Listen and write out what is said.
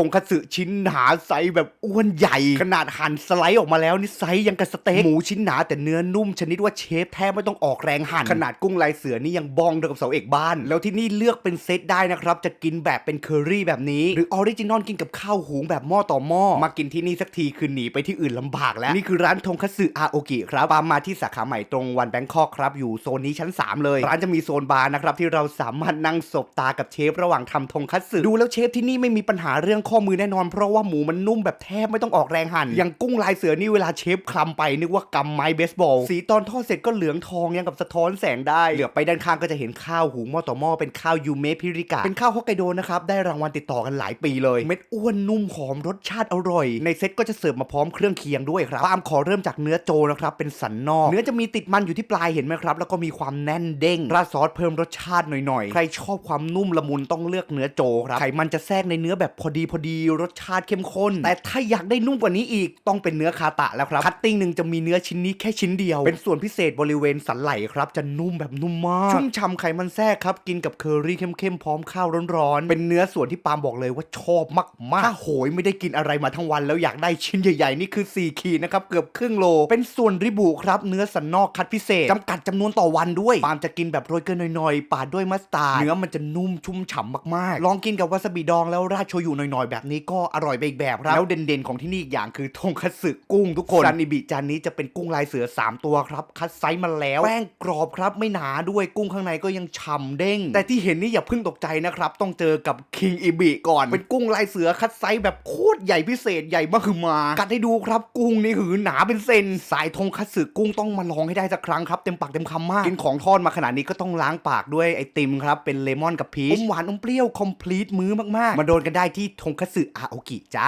ทงคัตสึชิ้นหนาไซส์แบบอ้วนใหญ่ ขนาดหั่นสไลด์ออกมาแล้วนี่ไซส์ยังกับสเต็กหมูชิ้นหนาแต่เนื้อนุ่มชนิดว่าเชฟแทบไม่ต้องออกแรงหั่นขนาดกุ้งลายเสือนี่ยังบองเดียวกับเสาเอกบ้าน แล้วที่นี่เลือกเป็นเซตได้นะครับ จะกินแบบเป็นเคอรี่แบบนี้ หรือออริจินอลกินกับข้าวหุงแบบหม้อต่อหม้อมากินที่นี่สักทีคือหนีไปที่อื่นลำบากแล้วนี่คือร้านทงคัตสึอาโอกิครับปามมาที่สาขาใหม่ตรงวันแบงคอกครับอยู่โซนนี้ชั้น 3 เลย ร้านจะมีโซนบาร์นะครับที่เราสามารถนั่งสบตากับเชฟระหว่างทำทงคัตสึดูแล้วเชฟที่นี่ไม่มีปัญหาเรื่องข้อมือแน่นอน เพราะว่าหมูมันนุ่มแบบแทบไม่ต้องออกแรงหั่นอย่างกุ้งลายเสือนี่เวลาเชฟคลำไปนึกว่ากำไม้เบสบอลสีตอนทอดเสร็จก็เหลืองทองยังกับสะท้อนแสงได้เหลือไปด้านข้างก็จะเห็นข้าวหุงหม้อต่อหม้อเป็นข้าวยูเมะพิริกะเป็นข้าวฮอกไกโดนะครับได้รางวัลติดต่อกันหลายปีเลย เม็ดอ้วนนุ่มหอมรสชาติอร่อย ในเซ็ตก็จะเสิร์ฟมาพร้อมเครื่องเคียงด้วยครับปามขอเริ่มจากเนื้อโจนะครับเป็นสันนอก เนื้อจะมีติดมันอยู่ที่ปลายเห็นไหมครับ แล้วก็มีความแน่นเด้งราดซอสเพิ่มรสชาติหน่อยๆใครชอบความนุ่มละมุนต้องเลือกเนื้อโจครับไขมันจะแทรกในเนื้อแบบพอดีพอดีรสชาติเข้มข้น แต่ถ้าอยากได้นุ่มกว่านี้อีกต้องเป็นเนื้อคาตะแล้วครับคัตติ้งหนึ่งจะมีเนื้อชิ้นนี้แค่ชิ้นเดียว เป็นส่วนพิเศษบริเวณสันไหล่ครับจะนุ่มแบบนุ่มมากชุ่มฉ่ำไขมันแทรกครับกินกับเคอรี่เข้มๆพร้อมข้าวร้อนๆเป็นเนื้อส่วนที่ปาล์มบอกเลยว่าชอบมากๆถ้าโหยไม่ได้กินอะไรมาทั้งวันแล้วอยากได้ชิ้นใหญ่ๆนี่คือ 4 ขีดนะครับเกือบครึ่งโล เป็นส่วนริบุครับเนื้อสันนอกคัดพิเศษจำกัดจำนวนต่อวันด้วยปาล์มจะกินแบบโรยเกลือหน่อยๆปาดด้วยมัสตาร์ดเนื้อมันจะนุ่มชุ่มฉ่ำมากๆ ลองกินกับวาซาบิดองแล้วราดโชยุหน่อยๆแบบนี้ก็อร่อยไปอีกแบบครับ แล้วเด่นๆของที่นี่อีกอย่างคือทงคัตสึกุ้งทุกคนซานิบิจานนี้จะเป็นกุ้งลายเสือ 3 ตัวครับ คัดไซส์มาแล้ว แป้งกรอบครับไม่หนาด้วยกุ้งข้างในก็ยังฉ่ำเด้ง แต่ที่เห็นนี่อย่าเพิ่งตกใจนะครับ ต้องเจอกับคิงอิบิก่อน เป็นกุ้งลายเสือคัดไซส์แบบโคตรใหญ่พิเศษใหญ่มากคือมา กัดให้ดูครับกุ้งนี่หือหนาเป็นเซน สายทงคัตสึกุ้งต้องมาลองให้ได้สักครั้งครับเต็มปากเต็มคำมากกินของทอดมาขนาดนี้ก็ต้องล้างปากด้วยไอติมครับเป็นเลมอนกับพีชอมหวานอมเปรี้ยวคอมพลีทมื้อมากๆมาโดนกันได้ที่ทงคัตสึอาโอกิจ้า